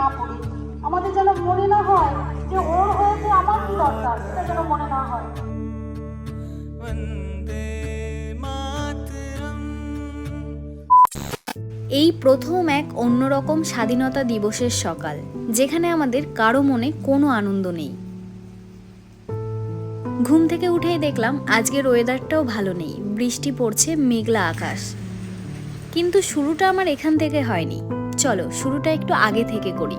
না পড়ি। আমাদের যেন মনে না হয় যে ওর হয়েছে আমার কি দরকার সেটা যেন মনে না হয়। এই প্রথম এক অন্যরকম স্বাধীনতা দিবসের সকাল যেখানে আমাদের কারও মনে কোনো আনন্দ নেই। ঘুম থেকে উঠেই দেখলাম আজকের ওয়েদারটাও ভালো নেই বৃষ্টি পড়ছে মেঘলা আকাশ। কিন্তু শুরুটা আমার এখান থেকে হয়নি। চলো, শুরুটা একটু আগে থেকে করি।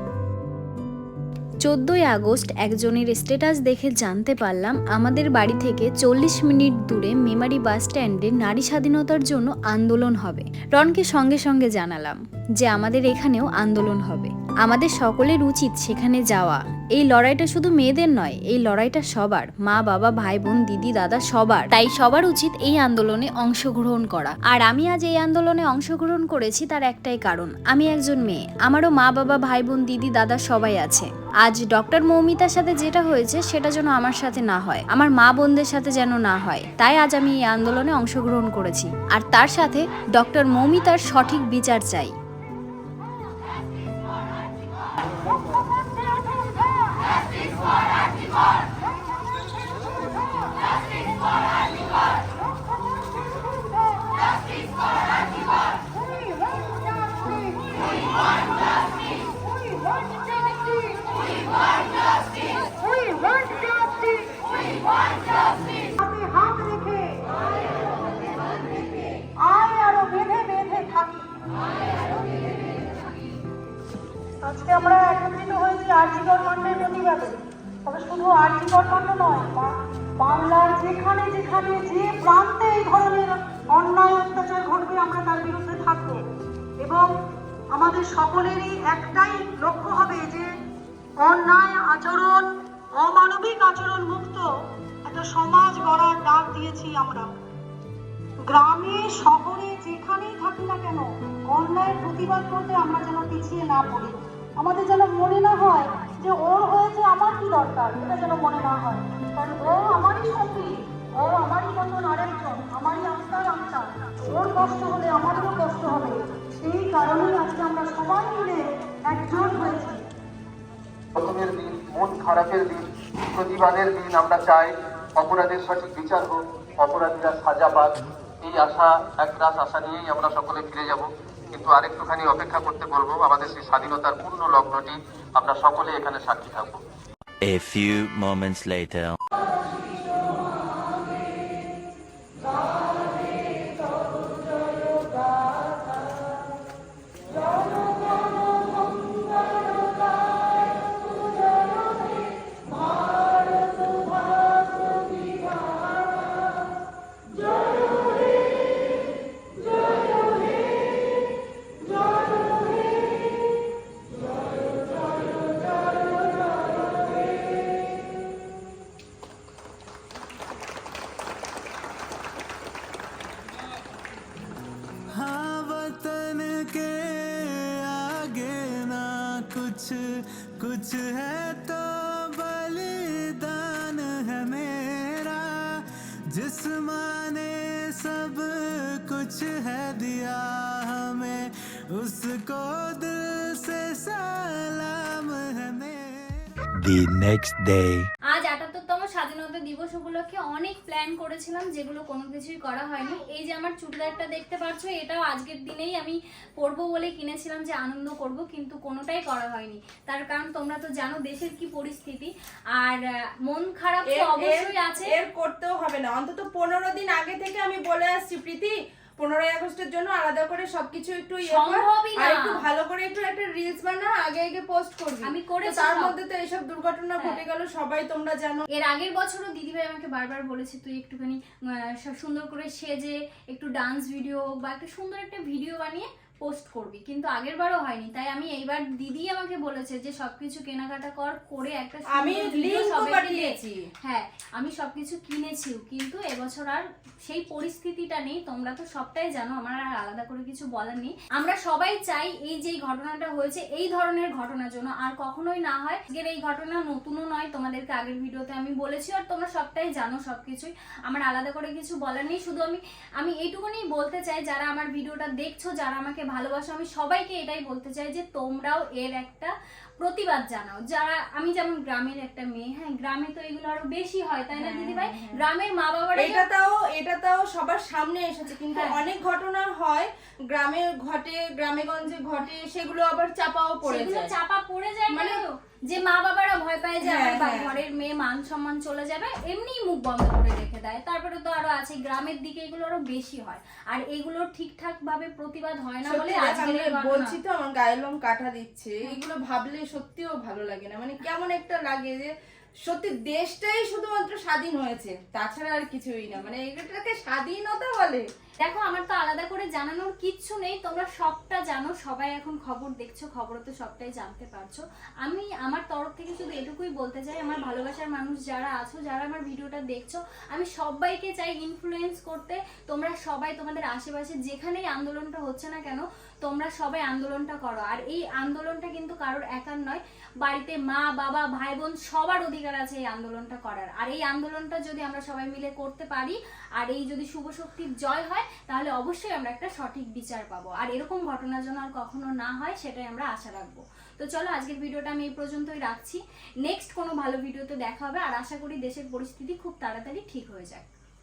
চোদ্দোই আগস্ট একজনের স্টেটাস দেখে জানতে পারলাম আমাদের বাড়ি থেকে চল্লিশ মিনিট দূরে মেমারি বাস স্ট্যান্ডে নারী স্বাধীনতার জন্য আন্দোলন হবে। রনকে সঙ্গে সঙ্গে জানালাম যে আমাদের এখানেও আন্দোলন হবে। আমাদের সকলের উচিত সেখানে যাওয়া। এই লড়াইটা শুধু মেয়েদের নয়, এই লড়াইটা সবার। মা, বাবা, ভাই, বোন, দিদি, দাদা, সবার। তাই সবার উচিত এই আন্দোলনে অংশগ্রহণ করা। আর আমি আজ এই আন্দোলনে অংশগ্রহণ করেছি তার একটাই কারণ। আমি একজন মেয়ে। আমারও মা, বাবা, ভাই, বোন, দিদি, দাদা সবাই আছে। আজ ডক্টর মৌমিতার সাথে যেটা হয়েছে সেটা যেন আমার সাথে না হয়। আমার মা বোনদের সাথে যেন না হয়। তাই আজ আমি এই আন্দোলনে অংশগ্রহণ করেছি। আর তার সাথে ডক্টর মৌমিতার সঠিক বিচার চাই। আজকে আমরা একত্রিত হয়েছি আর্জিকর কাণ্ডের প্রতিবাদে। তবে শুধু আর্জিকর কাণ্ড নয় বাংলার যেখানে যেখানে যে প্রান্তে এই ধরনের অন্যায় অত্যাচার ঘটবে, আমরা তার বিরুদ্ধে থাকব। এবং আমাদের সকলেরই একটাই লক্ষ্য হবে যে অন্যায় আচরণ, অমানবিক আচরণ মুক্ত একটা সমাজ গড়ার ডাক দিয়েছি আমরা। গ্রামে, শহরে, যেখানেই থাকি না কেন, অন্যায়ের প্রতিবাদ করতে আমরা যেন পিছিয়ে না পড়ি। আমাদের যেন মনে না হয় যে ওর হয়েছে আমার কি দরকার এটা যেন মনে না হয়। কারণ ও আমারই সঙ্গী, ও আমারই মতন আরেকজন, আমারই আত্মার আত্মা ওর কষ্ট হলে আমাদেরও কষ্ট হবে। সেই কারণেই আজকে আমরা সবাই মিলে একজোট হয়েছি। প্রথমের দিন, মন খারাপের দিন, প্রতিবাদের দিন আমরা চাই অপরাধের সঠিক বিচার হোক, অপরাধীরা সাজা পাক। এই আশা একরাশ আশা নিয়েই আমরা সকলে ফিরে যাব। কিন্তু আরেকটুখানি অপেক্ষা করতে বলব, আমাদের সেই স্বাধীনতার পূর্ণ লগ্নটি আমরা সকলে এখানে সাক্ষী থাকব A few moments later. कुछ कुछ है तो बलिदान है मेरा जिस माने सब कुछ है दिया हमें, उसको दिल से सलाम है मेरा The next day. দিবস উপলক্ষে অনেক প্ল্যান করেছিলাম যেগুলো কোনো কিছুই করা হয়নি। এই যে আমার চুড়িদারটা দেখতে পাচ্ছ এটাও আজকের দিনেই আমি পরবো বলে কিনেছিলাম যে আনন্দ করব কিন্তু কোনোটাই করা হয়নি। তার কারণ তোমরা তো জানো দেশের কি পরিস্থিতি। আর মন খারাপ তো অবশ্যই আছে। এর করতেও হবে না। অন্তত পনেরো দিন আগে থেকে আমি বলে আসছি প্রীতি পনেরোই আগস্টের জন্য আলাদা করে সবকিছু একটু ইয়ে আর একটু ভালো করে একটু একটা রিলস বানা আগে আগে পোস্ট করবি। আমি করে তার মধ্যে তো এইসব দুর্ঘটনা হ্যাঁ। ঘটে গেল সবাই তোমরা জানো। এর আগের বছরও দিদিভাই আমাকে বারবার বলেছে তুই একটুখানি সুন্দর করে সেজে একটু ডান্স ভিডিও বা একটা সুন্দর একটা ভিডিও বানিয়ে পোস্ট করবি। কিন্তু আগের বারও হয়নি তাই আমি এইবার দিদি আমাকে বলেছে যে সবকিছু কেনাকাটা কর করে একটা আমি পাঠিয়েছি। হ্যাঁ আমি সবকিছু কিনেছিও কিন্তু এবছর আর সেই পরিস্থিতিটা নেই তোমরা তো সবটাই জানো আমার আর আলাদা করে কিছু বলার নেই। আমরা সবাই চাই এই যে ঘটনাটা হয়েছে এই ধরনের ঘটনার জন্য আর কখনোই না হয় আজকের এই ঘটনা নতুনও নয় তোমাদেরকে আগের ভিডিওতে আমি বলেছি আর তোমরা সবটাই জানো সবকিছুই। আমার আলাদা করে কিছু বলার নেই শুধু আমি আমি এইটুকুনি বলতে চাই যারা আমার ভিডিওটা দেখছ যারা আমাকে ভালোবাসো আমি সবাইকে এটাই বলতে চাই যে তোমরাও এর একটা প্রতিবাদ জানাও। যারা আমি যেমন গ্রামের একটা মেয়ে হ্যাঁ গ্রামে তো এগুলো আরও বেশি হয় তাই না দিদি ভাই গ্রামের মা বাবারা এটা তাও এটা তাও সবার সামনে এসেছে কিন্তু হ্যাঁ। অনেক ঘটনা হয় গ্রামে ঘটে গ্রামে গঞ্জে ঘটে সেগুলো আবার চাপাও পড়ে যায়। চাপা পড়ে যায় মানে- যে মা বাবারা ভয় পায় যে হ্যাঁ, আমার হ্যাঁ। ঘরের মেয়ে মান সম্মান চলে যাবে এমনি মুখ বন্ধ করে রেখে দেয়। তারপরে তো আরও আছে গ্রামের দিকে এগুলো আরও বেশি হয়। আর এগুলো ঠিকঠাক ভাবে প্রতিবাদ হয় না বলে ঘটনা। বলছি তো আমার গায়ের লোম কাটা দিচ্ছে এগুলো ভাবলে সত্যিও ভালো লাগে না। মানে কেমন একটা লাগে যে সত্যি দেশটাই শুধুমাত্র স্বাধীন হয়েছে, তাছাড়া আর কিছুই না। মানে এটাকে স্বাধীনতা বলে। দেখো, আমার তো আলাদা করে জানানোর কিচ্ছু নেই। তোমরা সবটা জানো, সবাই এখন খবর দেখছ খবর তো সবটাই জানতে পারছ। আমি আমার তরফ থেকে শুধু এটুকুই বলতে চাই, আমার ভালোবাসার মানুষ যারা আছো, যারা আমার ভিডিওটা দেখছ, আমি সবাইকে চাই ইনফ্লুয়েন্স করতে। তোমরা সবাই তোমাদের আশেপাশে যেখানেই আন্দোলনটা হচ্ছে না কেন, তোমরা সবাই আন্দোলনটা করো। আর এই আন্দোলনটা কিন্তু কারোর একার নয়, বাড়িতে মা, বাবা, ভাই, বোন সবার অধিকার আছে এই আন্দোলনটা করার। আর এই আন্দোলনটা যদি আমরা সবাই মিলে করতে পারি, আর এই যদি শুভ শক্তির জয় হয় তাহলে অবশ্যই আমরা একটা সঠিক বিচার পাবো। আর এরকম ঘটনা যেন আর কখনো না হয়, সেটাই আমরা আশা রাখব। তো চলো, আজকের ভিডিওটা আমি এই পর্যন্তই রাখছি। নেক্সট কোনো ভালো ভিডিওতে দেখা হবে, আর আশা করি দেশের পরিস্থিতি খুব তাড়াতাড়ি ঠিক হয়ে যাক।